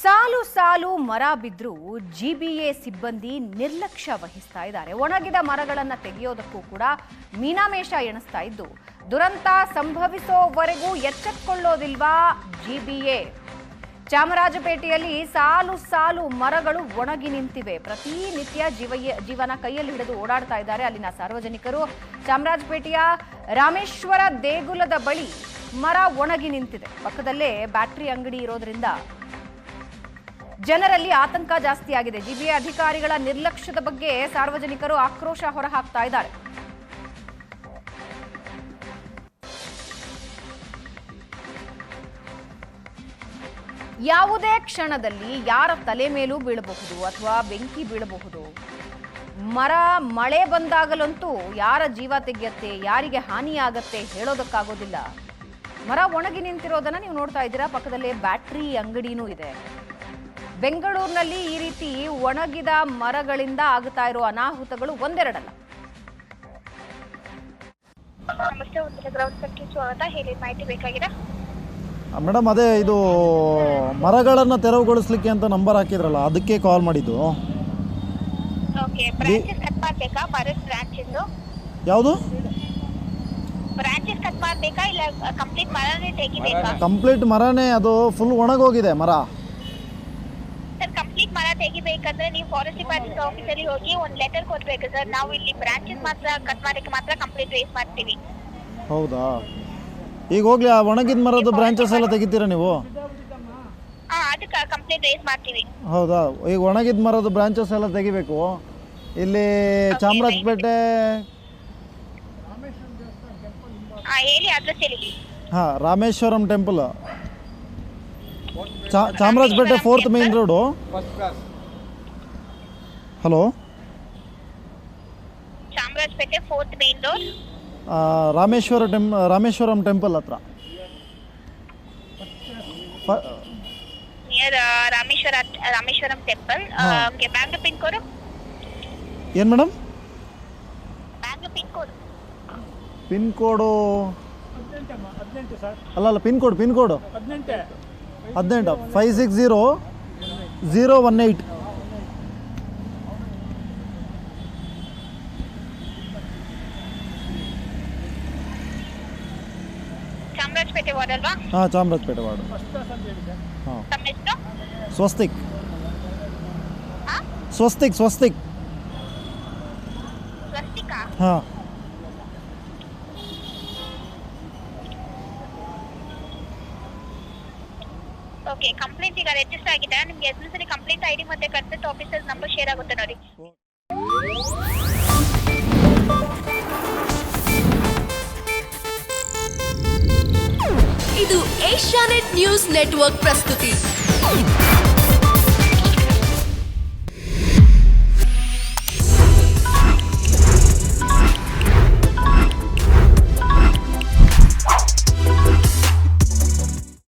ಸಾಲು ಸಾಲು ಮರ ಬಿದ್ದರೂ ಜಿ ಬಿ ಎ ಸಿಬ್ಬಂದಿ ನಿರ್ಲಕ್ಷ್ಯ ವಹಿಸ್ತಾ ಇದ್ದಾರೆ. ಒಣಗಿದ ಮರಗಳನ್ನು ತೆಗೆಯೋದಕ್ಕೂ ಕೂಡ ಮೀನಾಮೇಷ ಎಣಿಸ್ತಾ ಇದ್ದು, ದುರಂತ ಸಂಭವಿಸೋವರೆಗೂ ಎಚ್ಚೆತ್ತುಕೊಳ್ಳೋದಿಲ್ವಾ ಜಿಬಿಎ ಚಾಮರಾಜಪೇಟೆಯಲ್ಲಿ ಸಾಲು ಸಾಲು ಮರಗಳು ಒಣಗಿ ನಿಂತಿವೆ. ಪ್ರತಿನಿತ್ಯ ಜೀವಯ ಜೀವನ ಕೈಯಲ್ಲಿ ಹಿಡಿದು ಓಡಾಡ್ತಾ ಇದ್ದಾರೆ ಅಲ್ಲಿನ ಸಾರ್ವಜನಿಕರು. ಚಾಮರಾಜಪೇಟೆಯ ರಾಮೇಶ್ವರ ದೇಗುಲದ ಬಳಿ ಮರ ಒಣಗಿ ನಿಂತಿದೆ. ಪಕ್ಕದಲ್ಲೇ ಬ್ಯಾಟ್ರಿ ಅಂಗಡಿ ಇರೋದ್ರಿಂದ ಜನರಲ್ಲಿ ಆತಂಕ ಜಾಸ್ತಿ ಆಗಿದೆ ಜಿಬಿಎ ಅಧಿಕಾರಿಗಳ ನಿರ್ಲಕ್ಷ್ಯದ ಬಗ್ಗೆ ಸಾರ್ವಜನಿಕರು ಆಕ್ರೋಶ ಹೊರಹಾಕ್ತಾ ಇದ್ದಾರೆ. ಯಾವುದೇ ಕ್ಷಣದಲ್ಲಿ ಯಾರ ತಲೆ ಮೇಲೂ ಬೀಳಬಹುದು ಅಥವಾ ಬೆಂಕಿ ಬೀಳಬಹುದು. ಮರ, ಮಳೆ ಬಂದಾಗಲಂತೂ ಯಾರ ಜೀವ ತೆಗೆಯತ್ತೆ, ಯಾರಿಗೆ ಹಾನಿಯಾಗತ್ತೆ ಹೇಳೋದಕ್ಕಾಗೋದಿಲ್ಲ. ಮರ ಒಣಗಿ ನಿಂತಿರೋದನ್ನ ನೀವು ನೋಡ್ತಾ ಇದ್ದೀರಾ? ಪಕ್ಕದಲ್ಲೇ ಬ್ಯಾಟ್ರಿ ಅಂಗಡಿನೂ ಇದೆ. ಬೆಂಗಳೂರಿನಲ್ಲಿ ಈ ರೀತಿ ಒಣಗಿದ ಮರಗಳಿಂದ ಆಗ್ತಾ ಇರೋ ಅನಾಹುತಗಳು ಒಂದೆರಡಲ್ಲ. ನಮಸ್ತೆ ಸ್ವಾಗತ. ಹೇಳಿ ಮಾಹಿತಿ ಬೇಕಾಗಿದೆ? ಮೇಡಮ್ ಅದೇ ಇದು ಮರಗಳನ್ನು ತೆರವುಗೊಳಿಸ್ಲಿಕ್ಕೆ ಅಂತ ನಂಬರ್ ಹಾಕಿದ್ರಲ್ಲ ಅದಕ್ಕೆ ಕಾಲ್ ಮಾಡಿದ್ದು. ಓಕೆ ಬ್ರಾಂಚಸ್ ಕಟ್ ಮಾಡ್ಬೇಕಾ? ಮರದ ಬ್ರಾಂಚಿಂದು ಯಾವುದು? ಬ್ರಾಂಚಸ್ ಕಟ್ ಮಾಡಬೇಕಾ? ಇಲ್ಲ ಕಂಪ್ಲೀಟ್ ಮರನೇ ತೆಗಿಬೇಕಾ? ಕಂಪ್ಲೀಟ್ ಮರನೇ ಅದು ಫುಲ್ ಒಣಗೋಗಿದೆ ಮರ. ತೆಗಿಬೇಕಂದ್ರೆ ನೀವು ಫಾರೆಸ್ಟ್ ಡಿಪಾರ್ಟ್ಮೆಂಟ್ ಆಫೀಸಲ್ಲಿ ಹೋಗಿ ಒಂದು ಲೆಟರ್ ಕೊಡ್ಬೇಕು ಸರ್ ನಾವು ಇಲ್ಲಿ ಬ್ರಾಂಚಸ್ ಮಾತ್ರ ಕಟ್ ಮಾಡಕ್ಕೆ ಮಾತ್ರ ಕಂಪ್ಲೀಟ್ ವೇಸ್ಟ್ ಮಾಡ್ತೀವಿ. ಹೌದಾ? ಈಗ ಹೋಗ್ಲಿ ಆ ಒಣಗಿದ ಮರದ ಬ್ರಾಂಚಸ್ ಎಲ್ಲ ತೆಗಿತೀರಾ ನೀವು? ಹಾಂ ಅದಕ್ಕೆ ಕಂಪ್ಲೀಟ್ ವೇಸ್ಟ್ ಮಾಡ್ತೀವಿ. ಹೌದಾ? ಈಗ ಒಣಗಿದ ಮರದ ಬ್ರಾಂಚಸ್ ಎಲ್ಲ ತೆಗಿಬೇಕು. ಇಲ್ಲಿ ಚಾಮರಾಜಪೇಟೆ ಹಾ ಹೇಳಿ ಅಡ್ರೆಸ್ ಹೇಳಿ. ಹಾಂ Rameshwaram temple Chamarajpet fourth main road hello Chamarajpet fourth main road Rameshwara temple Rameshwaram temple ಹತ್ರ. Rameshwara Rameshwaram temple. Okay Bangalore pin code ಏನು madam Bangalore pin code pin code ಅಲ್ಲ ಅಲ್ಲ ಪಿನ್ ಕೋಡ್ ಪಿನ್ ಕೋಡು ಹದಿನೆಂಟು. five six zero zero one eight Chamarajpet ward ಅಲ್ವಾ ಹಾಂ Chamarajpet ward ಹಾಂ ತಮ್ಮ ಹೆಸರು ಸ್ವಸ್ತಿಕ್ ಹಾಂ ಸ್ವಸ್ತಿಕ್ ಸ್ವಸ್ತಿಕ್ ಸ್ವಸ್ತಿಕಾ ಹಾಂ ಓಕೆ ಕಂಪ್ಲೇಂಟ್ ಈಗ ರಿಜಿಸ್ಟರ್ ಆಗಿದೆ. ನಿಮ್ಗೆ ಎಸ್ ಸರಿ ಕಂಪ್ಲೇಂಟ್ ಐಡಿ ಮತ್ತೆ ಕನ್ಸಲ್ಟ್ ಆಫೀಸರ್ ನಂಬರ್ ಶೇರ್ ಆಗುತ್ತೆ ನೋಡಿ. ಇದು ಏಷ್ಯಾನೆಟ್ ನ್ಯೂಸ್ ನೆಟ್ವರ್ಕ್ ಪ್ರಸ್ತುತಿ.